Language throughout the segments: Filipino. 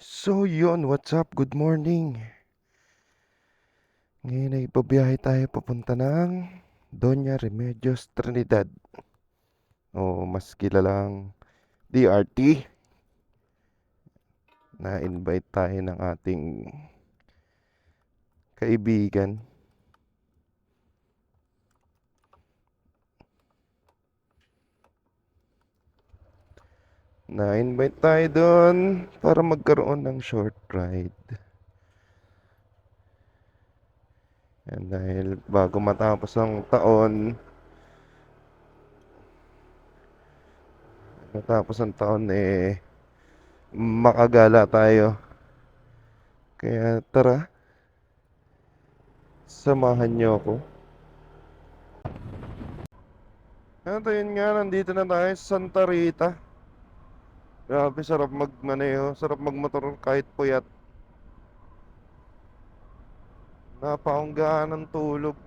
So yun, what's up? Good morning. Ngayon ay babiyahe tayo papunta ng Doña Remedios Trinidad. O mas kilalang DRT. Na-invite tayo ng ating kaibigan. Na-invite tayo doon para magkaroon ng short ride. Yan, dahil bago matapos ang taon, matapos ang taon eh, makagala tayo. Kaya tara, samahan niyo ako. Ano yun nga, nandito na tayo sa Santa Rita. Grabe, sarap magmaneho, sarap magmotor kahit puyat. Napakanggaan ng tulog.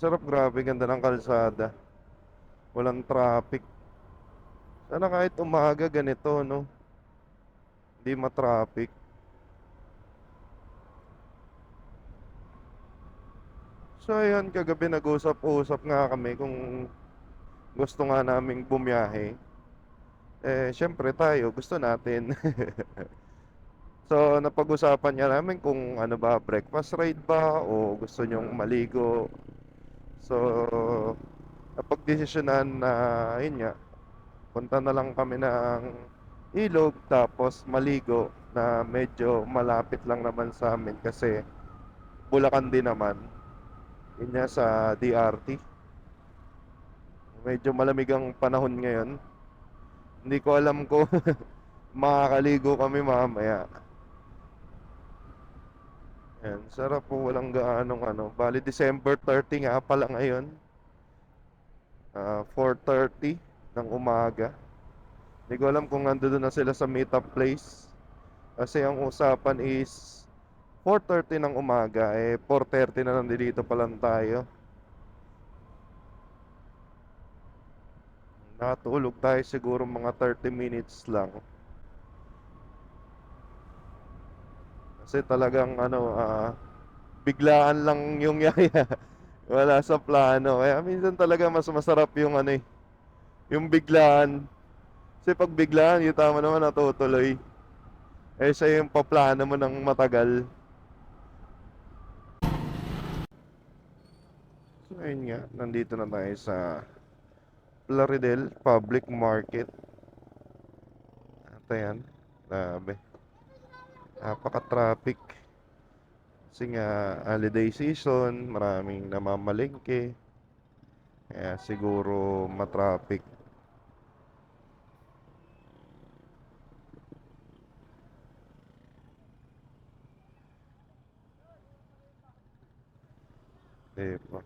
Sarap, grabe, ganda ng kalsada. Walang traffic. Sana kahit umaga ganito, no? Hindi matraffic. So, ayun, kagabi nag-usap-usap nga kami kung gusto nga naming bumiyahe. Eh, syempre tayo, gusto natin. So, napag-usapan niya namin kung ano ba, breakfast ride ba o gusto nyong maligo. So, napagdesisyonan na, yun nga, punta na lang kami ng ilog tapos maligo na medyo malapit lang naman sa amin kasi Bulacan din naman. Yun nga sa DRT. Medyo malamig ang panahon ngayon. Hindi ko alam kung makakaligo kami mamaya. Yan, sarap po walang gaanong ano. Bali December 30 nga pala ngayon. Ah, 4:30 ng umaga. Hindi ko alam kung nandoon na sila sa meetup place. Kasi ang usapan is 4:30 ng umaga eh 4:30 na nandito pa lang tayo. Nakatulog tayo siguro mga 30 minutes lang. Kasi talagang ano, ah, biglaan lang yung yaya. Wala sa plano. Kaya minsan talaga mas masarap yung ano eh, yung biglaan. Kasi pag biglaan, yung tama naman natutuloy. Eh siya yung paplano mo ng matagal. So ayun nga, nandito na tayo sa Plaridel Public Market. At ayan, grabe. Napaka-traffic. Kasi nga, holiday season, maraming namamalengke. Kaya siguro matraffic. Diba?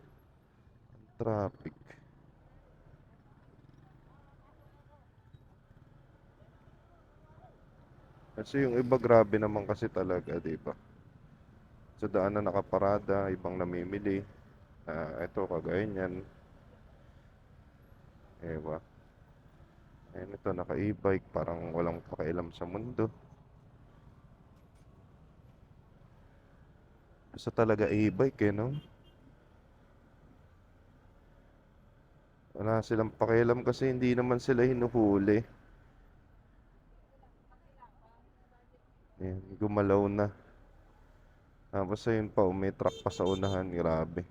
Traffic. Kasi yung iba grabe naman kasi talaga, 'di ba? Sa daan na nakaparada, ibang namimili. Ah, ito kagaya niyan. Ewa. Ayun ito, naka-e-bike, parang walang pakialam sa mundo. Basta talaga e-bike eh, no? Wala silang pakialam kasi hindi naman sila hinuhuli. Ayan, gumalaw na. Tapos ayun pa, oh, may truck pa sa unahan, grabe.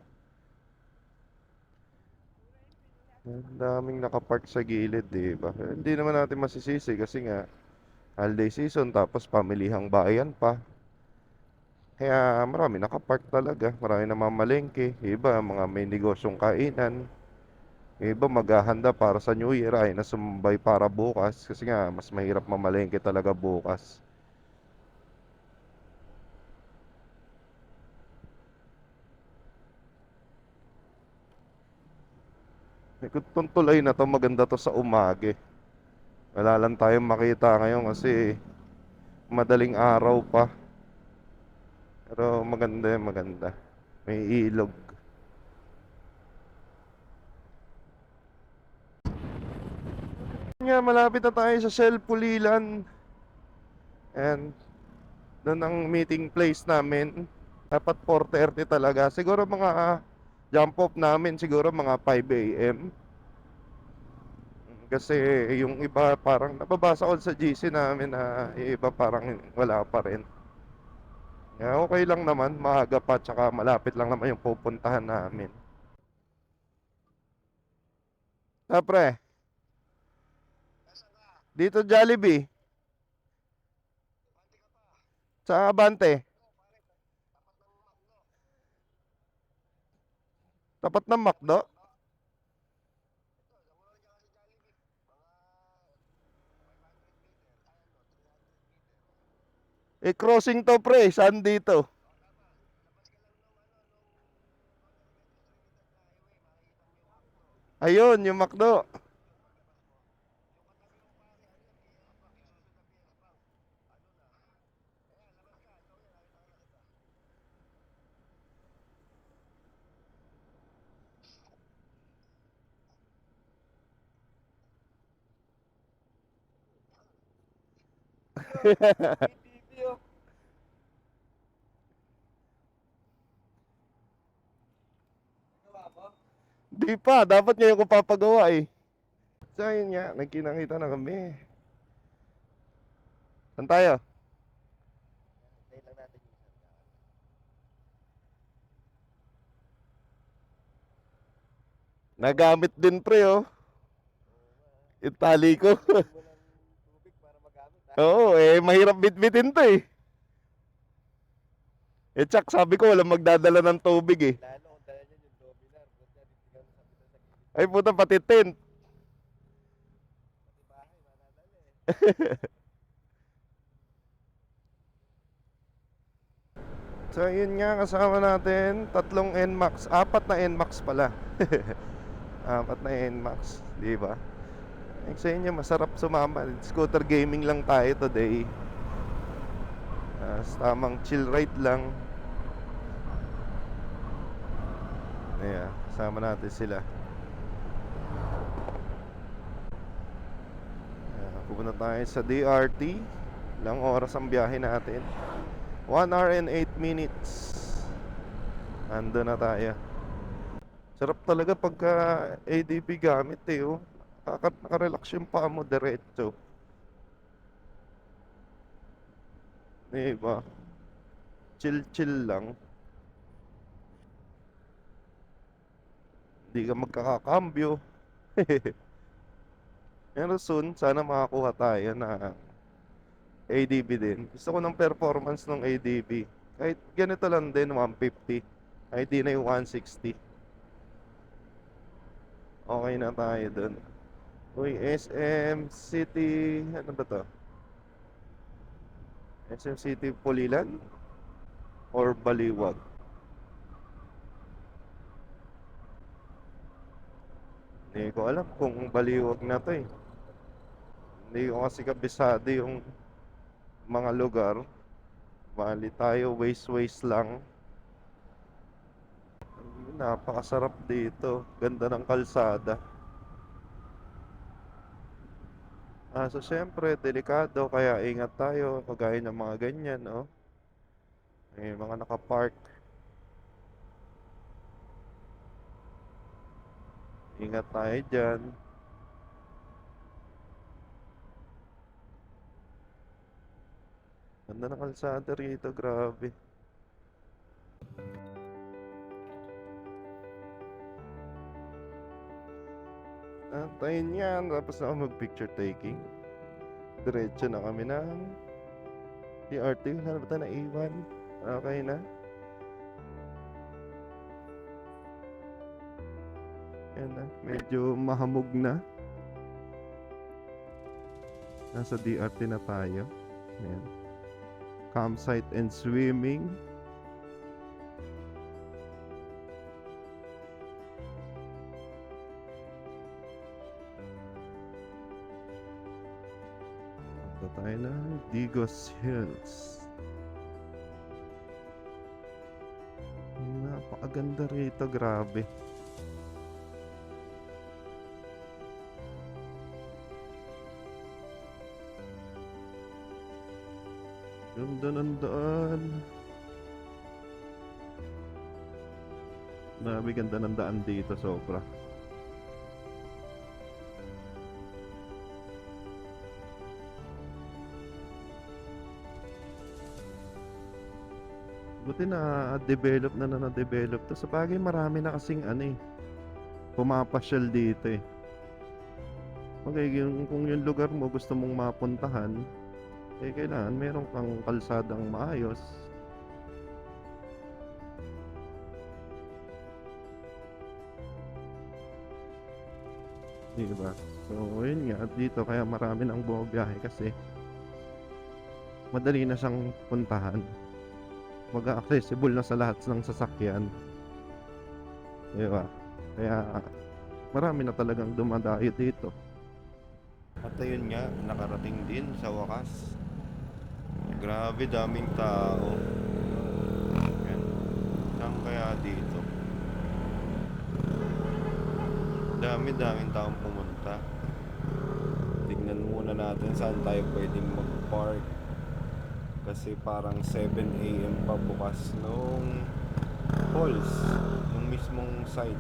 Ang daming nakapark sa gilid, di ba? Hindi naman natin masisisi kasi nga holiday season tapos pamilihang bayan pa. Kaya marami nakapark talaga, marami namamalengke, iba mga may negosyong kainan. Iba maghahanda para sa New Year ay nasumbay para bukas kasi nga mas mahirap mamalengke talaga bukas. Itong tulay na to maganda to sa umaga. eh. Wala lang tayong makita ngayon kasi madaling araw pa. Pero maganda yun, maganda. May ilog. Nga, malapit na tayo sa Shell Pulilan. And doon ang meeting place namin. Dapat 4.30 talaga. Siguro mga jump off namin siguro mga 5 a.m. Kasi yung iba parang nababasa ko sa GC namin na yung iba parang wala pa rin. Yeah, okay lang naman, maaga pa tsaka malapit lang naman yung pupuntahan namin. Ah, pre. Dito Jollibee. Sa Abante. Tapat ng McDo? Eh, crossing to pre. Saan dito? Ayun, yung McDo. Di pa, dapat ngayon ko papagawa eh. So yun nga, nagkinakita na kami. Saan tayo? Nagamit din pre oh. Itali ko. Oo, eh mahirap bitbitin to eh. Eh tsak, sabi ko walang magdadala ng tubig eh. Lalo kung dala niya yung dominar, niya bibigyan mo sa pita sa gilid? Ay puta pati tent. Pati bahay, manadala eh. So yun nga kasama natin, tatlong NMAX, apat na NMAX pala. apat na NMAX, di ba? Eh, Sa inyo masarap sumama. Scooter gaming lang tayo today. As tamang chill ride lang. Ayan, kasama natin sila. Ayan, pupunta tayo sa DRT. Ilang oras ang biyahe natin. 1 hour and 8 minutes. Ando na tayo. Sarap talaga pagka ADP gamit eh, oh. Nakaka- Nakarelax yung paa mo diretso. Diba? Chill-chill lang. Hindi ka magkakakambyo. Pero soon, sana makakuha tayo na ADB din. Gusto ko ng performance ng ADB. Kahit ganito lang din, 150. Kahit di na yung 160. Okay na tayo dun. Uy, SM City... Ano ba to? SM City Pulilan? Or Baliwag? Hindi ko alam kung Baliwag na to eh. Hindi ko kasi kabisado yung mga lugar. Bali tayo, waste-waste lang. Napakasarap dito. Ganda ng kalsada. Ah, so syempre, delikado, kaya ingat tayo. Kagaya ng mga ganyan, no? May mga nakapark. Ingat tayo dyan. Ganda ng kalsada rito, grabe. Antayin yan, tapos na ako mag-picture taking. Diretso na kami ng DRT. Wala na A1? Okay na. Yan na, medyo mahamog na. Nasa DRT na tayo. Ayan. Campsite and swimming. Tayo na Digos Hills. Napakaganda rito, grabe. Ganda ng daan. Grabe ganda ng daan dito sobra. Buti na develop na na na-develop to. Sa bagay marami na kasing ano eh. Pumapasyal dito eh. Okay, yung, kung yung lugar mo gusto mong mapuntahan, eh kailangan meron kang kalsadang maayos. Di ba? So, yun nga. Dito, kaya marami nang bumabiyahe kasi madali na siyang puntahan. Mag-accessible na sa lahat ng sasakyan. Di ba? Kaya marami na talagang dumadayo dito. At ayun nga, nakarating din sa wakas. Grabe, daming tao. Yan. Saan kaya dito? Dami-daming taong pumunta. Tignan muna natin saan tayo pwedeng mag-park. Kasi parang 7 a.m. pa bukas nung halls, nung mismong site.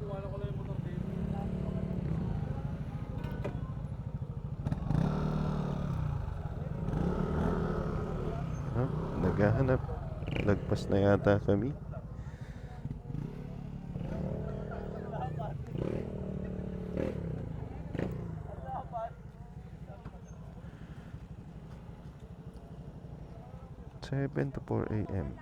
Kumano ko lang yung motor dito. Ha? Naghahanap. Lagpas na yata kami. Seven to four a.m.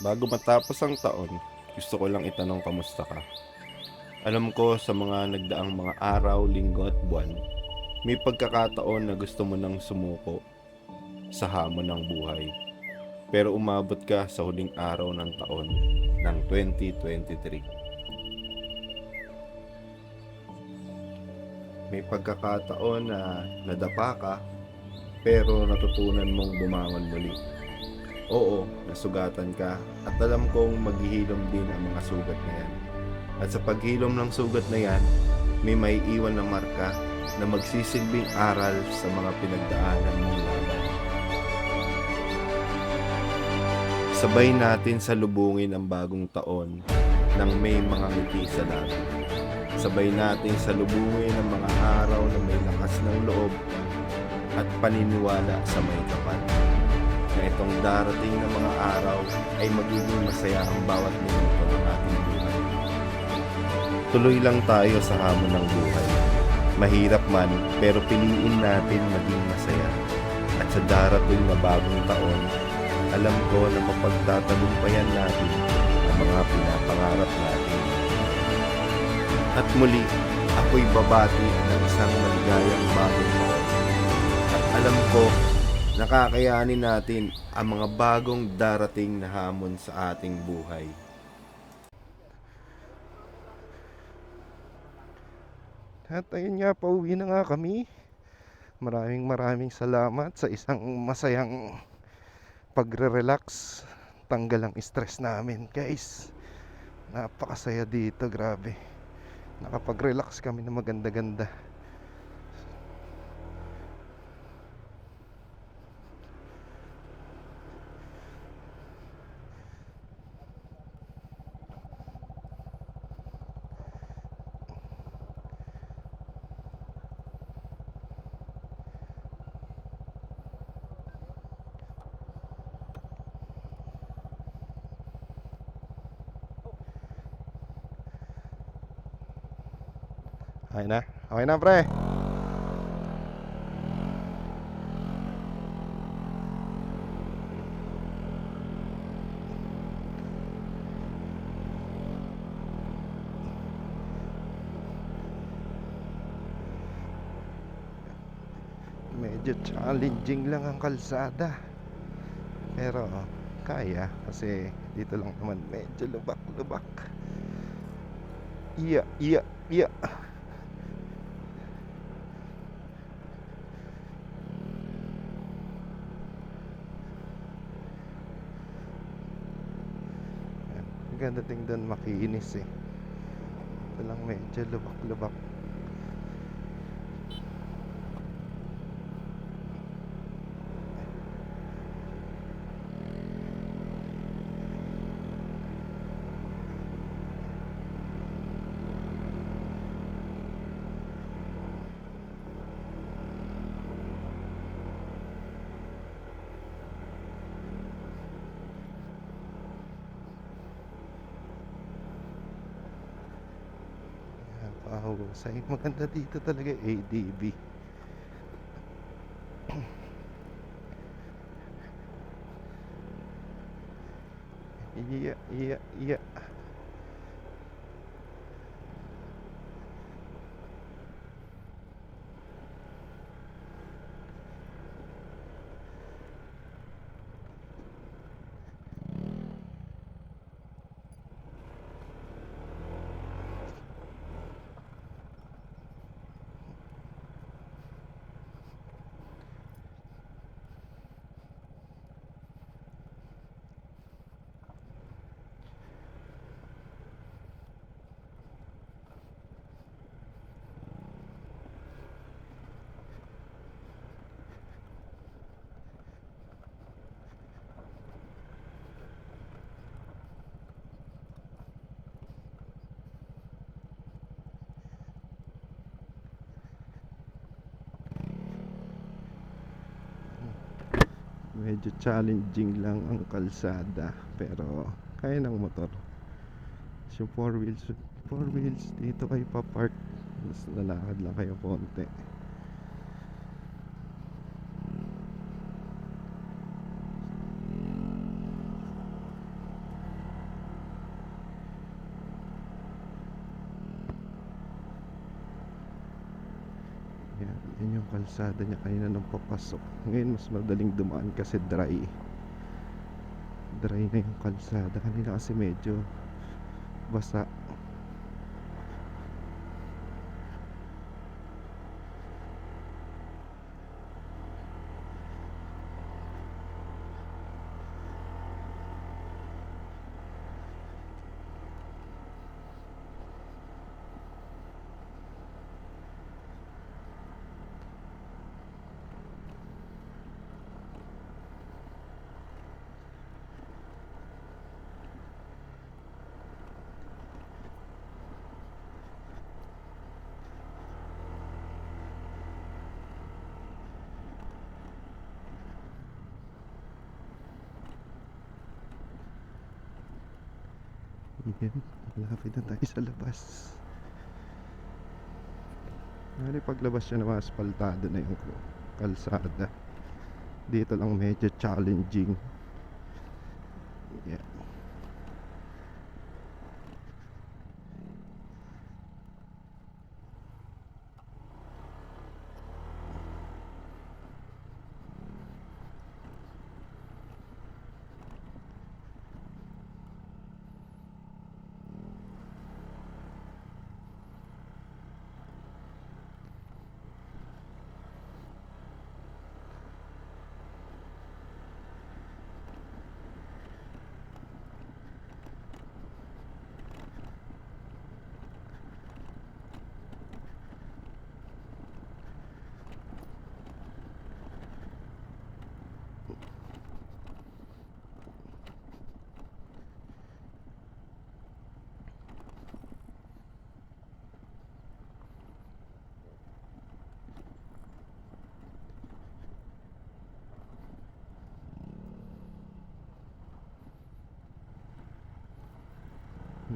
Bago matapos ang taon, gusto ko lang itanong kamusta ka. Alam ko sa mga nagdaang mga araw, linggo at buwan, may pagkakataon na gusto mo nang sumuko sa hamon ng buhay. Pero umabot ka sa huling araw ng taon ng 2023. May pagkakataon na nadapa ka pero natutunan mong bumangon muli. Oo, nasugatan ka at alam kong maghihilom din ang mga sugat na yan. At sa paghilom ng sugat na yan, may maiiwan na marka na magsisilbing aral sa mga pinagdaanan mong laban. Sabay natin sa lubungin ang bagong taon nang may mga ngiti sa labi. Sabay natin sa lubungin ang mga araw na may lakas ng loob at paniniwala sa may kapal na itong darating na mga araw ay magiging masaya ang bawat minuto ng ating buhay. Tuloy lang tayo sa hamon ng buhay. Mahirap man, pero piliin natin maging masaya. At sa darating na bagong taon, alam ko na mapagtatagumpayan natin ang mga pinapangarap natin. At muli, ako'y babati ng isang maligayang bagong taon. At alam ko nakakayanin natin ang mga bagong darating na hamon sa ating buhay. At ayun nga, pauwi na nga kami. Maraming maraming salamat sa isang masayang pagre-relax. Tanggal ang stress namin, guys. Napakasaya dito, grabe. Nakapag-relax kami na maganda-ganda. Okay na? Okay na, pre. Medyo challenging lang ang kalsada. Pero kaya kasi dito lang naman medyo lubak-lubak. Iya, iya, iya. Ganda tingnan makinis eh. Ito lang medyo lubak-lubak. Napakahusay. Maganda dito talaga ADB. Iya, iya, iya. Medyo challenging lang ang kalsada pero kaya ng motor. So four wheels, four wheels dito kayo pa-park. Mas lalakad lang kayo konti. Yan, yan yung kalsada niya kanina nung papasok. Ngayon mas madaling dumaan kasi dry. Dry na yung kalsada. Kanina kasi medyo basa. Yan, malapit na tayo sa labas. Ano paglabas siya naman asfaltado na yung kalsada. Dito lang medyo challenging. Yeah.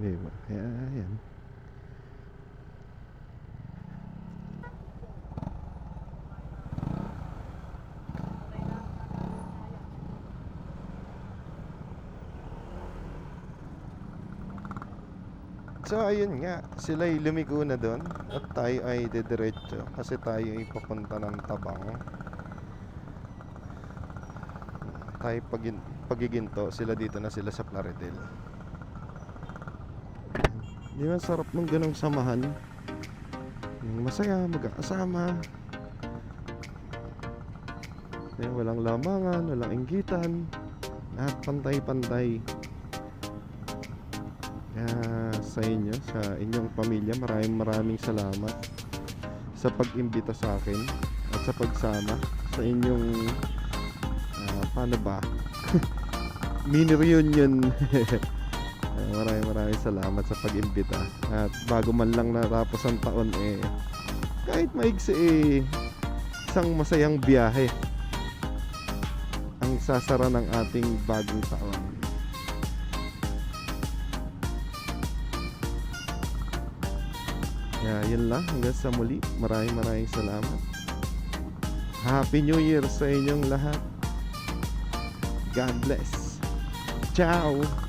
Di ba? Kaya, ayan. So ayun nga, sila ay lumigo na doon at tayo ay didiretso kasi tayo ay papunta ng Tabang. Tayo pag pagiginto, sila dito na sila sa Plaridel. Di ba sarap ng ganong samahan? Masaya, magkakasama. Eh, walang lamangan, walang inggitan. Lahat pantay-pantay. Kaya sa inyo, sa inyong pamilya, maraming maraming salamat sa pag-imbita sa akin at sa pagsama sa inyong ah, paano ba? Mini reunion. Maraming maraming salamat sa pag-imbita. At bago man lang natapos ang taon eh kahit maigsi eh isang masayang biyahe ang sasara ng ating bagong taon. Kaya yun lang. Hanggang sa muli. Maraming maraming salamat. Happy New Year sa inyong lahat. God bless. Ciao!